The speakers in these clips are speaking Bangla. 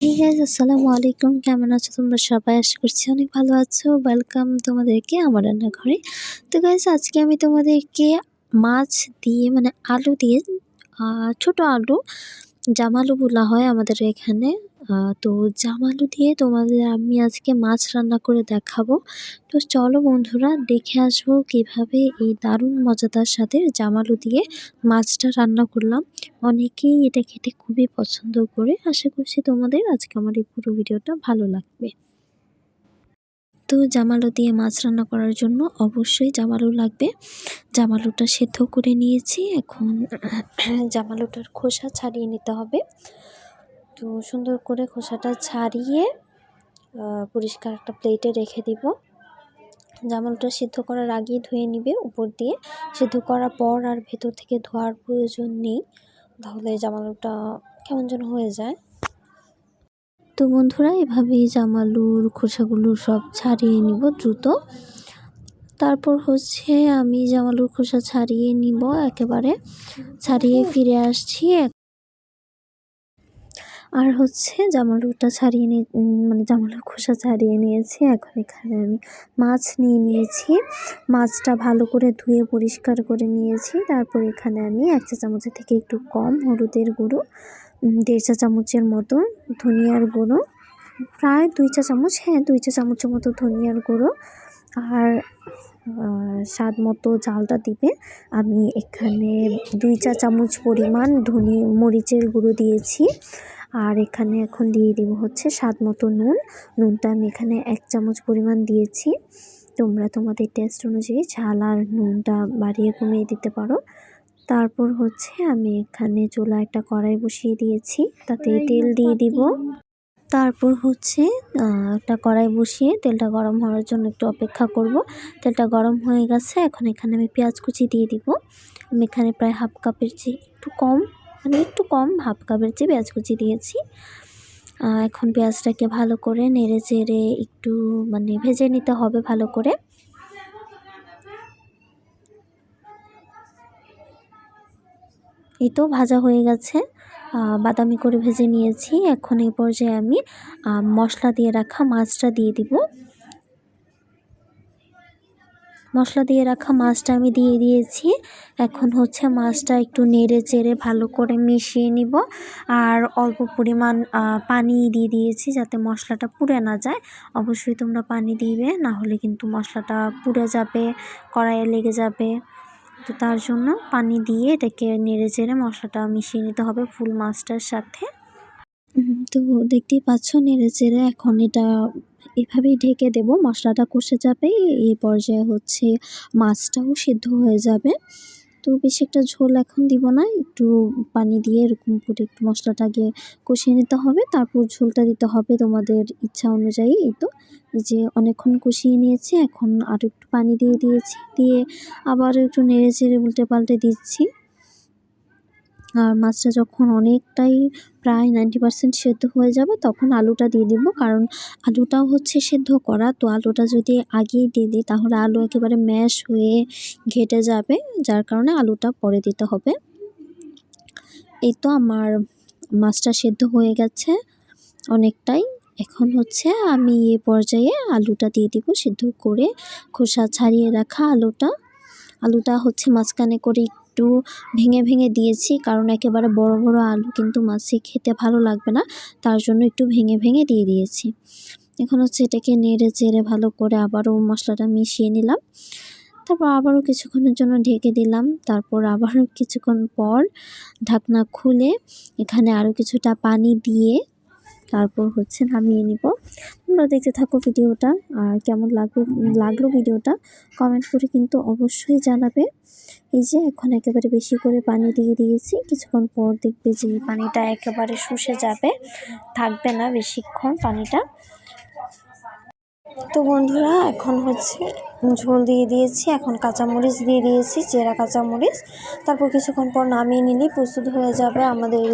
গাইজ আসসালামু আলাইকুম। কেমন আছো তোমরা সবাই? আশা করছি অনেক ভালো আছো। ওয়েলকাম তোমাদেরকে আমার রান্নাঘরে। তো গাইজ আজকে আমি তোমাদেরকে মাছ দিয়ে মানে আলু দিয়ে ছোট আলু জামালু বলা হয় আমাদের এখানে। তো জামালু দিয়ে তোমাদের আমি আজকে মাছ রান্না করে দেখাবো। তো চলো বন্ধুরা, দেখে আসব কীভাবে এই দারুণ মজাদার সাথে জামালু দিয়ে মাছটা রান্না করলাম। অনেকেই এটা খেতে খুবই পছন্দ করে। আশা করছি তোমাদের আজকে আমার এই পুরো ভিডিওটা ভালো লাগবে। তো জামালু দিয়ে মাছ রান্না করার জন্য অবশ্যই জামালু লাগবে। জামালুটা সেদ্ধ করে নিয়েছি। এখন জামালুটার খোসা ছাড়িয়ে নিতে হবে। তো সুন্দর করে খোসাটা ছাড়িয়ে পরিষ্কার একটা প্লেটে রেখে দিব। জামালুটা সিদ্ধ করার আগেই ধুয়ে নিবে উপর দিয়ে। সিদ্ধ করার পর আর ভেতর থেকে ধোয়ার প্রয়োজন নেই। তাহলে জামালুটা কেমন যেন হয়ে যায়। তো বন্ধুরা এভাবেই জামালুর খোসাগুলো সব ছাড়িয়ে নিব দ্রুত। তারপর হচ্ছে আমি জামালুর খোসা ছাড়িয়ে নিব একেবারে। ছাড়িয়ে ফিরে আসছি আর হচ্ছে জামালুটা ছাড়িয়ে নিয়ে মানে জামালুর খোসা ছাড়িয়ে নিয়েছি। এখন এখানে আমি মাছ নিয়ে নিয়েছি। মাছটা ভালো করে ধুয়ে পরিষ্কার করে নিয়েছি। তারপর এখানে আমি এক চা চামচের থেকে একটু কম হলুদের গুঁড়ো দেড় চা চামচের মতো ধনিয়ার গুঁড়ো, প্রায় দুই চা চামচ হ্যাঁ দুই চা চামচের মতো ধনিয়ার গুঁড়ো আর স্বাদ মতো চালটা দিবে। আমি এখানে দুই চা চামচ পরিমাণ ধনি, মরিচের গুঁড়ো দিয়েছি। আর এখানে এখন দিয়ে দিব হচ্ছে স্বাদ মতো নুন। নুনটা আমি এখানে এক চামচ পরিমাণ দিয়েছি। তোমরা তোমাদের টেস্ট অনুযায়ী ঝাল আর নুনটা বাড়িয়ে কমিয়ে দিতে পারো। তারপর হচ্ছে আমি এখানে চুলা একটা কড়াই বসিয়ে দিয়েছি তাতে তেল দিয়ে দিব। তারপর হচ্ছে একটা কড়াই বসিয়ে তেলটা গরম হওয়ার জন্য একটু অপেক্ষা করব। তেলটা গরম হয়ে গেছে এখন এখানে আমি পেঁয়াজ কুচি দিয়ে দিব। আমি এখানে প্রায় হাফ কাপের চেয়ে একটু কম মানে একটু কম, হাফ কাপের চেয়ে পেঁয়াজ কুচি দিয়েছি এখন পেঁয়াজটাকে ভালো করে নেড়ে চেড়ে একটু মানে ভেজে নিতে হবে ভালো করে। এই তো ভাজা হয়ে গেছে। বাদামি করে ভেজে নিয়েছি। এখন এই পর্যায়ে আমি মশলা দিয়ে রাখা মাছটা দিয়ে দিব। মশলা দিয়ে রাখা মাছটা আমি দিয়ে দিয়েছি। এখন হচ্ছে মাছটা একটু নেড়ে চেড়ে ভালো করে মিশিয়ে নিব। আর অল্প পরিমাণ পানি দিয়ে দিয়েছি যাতে মশলাটা পুড়ে না যায়। অবশ্যই তোমরা পানি দিবে, না হলে কিন্তু মশলাটা পুড়ে যাবে, কড়াইয়ে লেগে যাবে। তো তার জন্য পানি দিয়ে এটাকে নেড়ে চেড়ে মশলাটা মিশিয়ে নিতে হবে ফুল মাছটার সাথে। তো দেখতেই পাচ্ছ, নেড়ে চেড়ে এখন এটা এভাবেই ঢেকে দেব। মশলাটা কষে যাবে, এই পর্যায়ে হচ্ছে মাছটাও সিদ্ধ হয়ে যাবে। তো বেশি একটা ঝোল এখন দিব না, একটু পানি দিয়ে এরকম করে একটু মশলাটাকে কষিয়ে নিতে হবে। তারপর ঝোলটা দিতে হবে তোমাদের ইচ্ছা অনুযায়ী। এই তো যে অনেকক্ষণ কষিয়ে নিয়েছি, এখন আর একটু পানি দিয়ে দিয়েছি, দিয়ে আবার একটু নেড়ে চেড়ে উল্টে পাল্টে দিচ্ছি। আর মাছটা যখন অনেকটাই প্রায় নাইনটি পারসেন্ট সেদ্ধ হয়ে যাবে, তখন আলুটা দিয়ে দিব। কারণ আলুটাও হচ্ছে সেদ্ধ করা। তো আলুটা যদি আগেই দিয়ে দিই, তাহলে আলু একেবারে ম্যাশ হয়ে ঘেটে যাবে, যার কারণে আলুটা পরে দিতে হবে। এই তো আমার মাছটা সেদ্ধ হয়ে গেছে। অনেকটাই। এখন হচ্ছে আমি এ পর্যায়ে আলুটা দিয়ে দিব সিদ্ধ করে। খোসা ছাড়িয়ে রাখা আলুটা। আলুটা হচ্ছে মাঝখানে করে একটু ভেঙে ভেঙে দিয়েছি, কারণ একেবারে বড় বড় আলু কিন্তু মাছে খেতে ভালো লাগবে না, তার জন্য একটু ভেঙে ভেঙে দিয়ে দিয়েছি। এখন হচ্ছে এটাকে নেড়ে চেড়ে ভালো করে আবারও মশলাটা মিশিয়ে নিলাম। তারপর আবারও কিছুক্ষণের জন্য ঢেকে দিলাম, তারপর আবারও কিছুক্ষণ পর ঢাকনা খুলে এখানে আরও কিছুটা পানি দিয়ে তারপর হচ্ছে নামিয়ে নিব। তোমরা দেখতে থাকো ভিডিওটা আর কেমন লাগবে লাগল ভিডিওটা। কমেন্ট করে কিন্তু অবশ্যই জানাবে। এই যে এখন একেবারে বেশি করে পানি দিয়ে দিয়েছি। কিছুক্ষণ পর দেখবে যে পানিটা একেবারে শুষে যাবে। থাকবে না বেশিক্ষণ পানিটা। তো বন্ধুরা, এখন হচ্ছে ঝোল দিয়ে দিয়েছি, এখন কাঁচামরিচ দিয়ে দিয়েছি, চেরা কাঁচামরিচ। তারপর কিছুক্ষণ পর নামিয়ে নিলে প্রস্তুত হয়ে যাবে আমাদের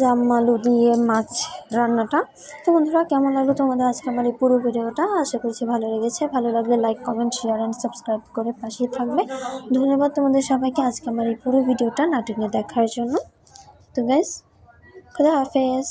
জাম আলু দিয়ে মাছ রান্নাটা। তো বন্ধুরা, কেমন লাগল তোমাদের আজকে আমার এই পুরো ভিডিওটা? আশা করছি ভালো লেগেছে। ভালো লাগলে like comment share and subscribe করে পাশেই থাকবে। ধন্যবাদ তোমাদের সবাইকে আজকে আমার এই পুরো ভিডিওটা নাটনে দেখার জন্য। তো গাইস খুদা হাফেজ।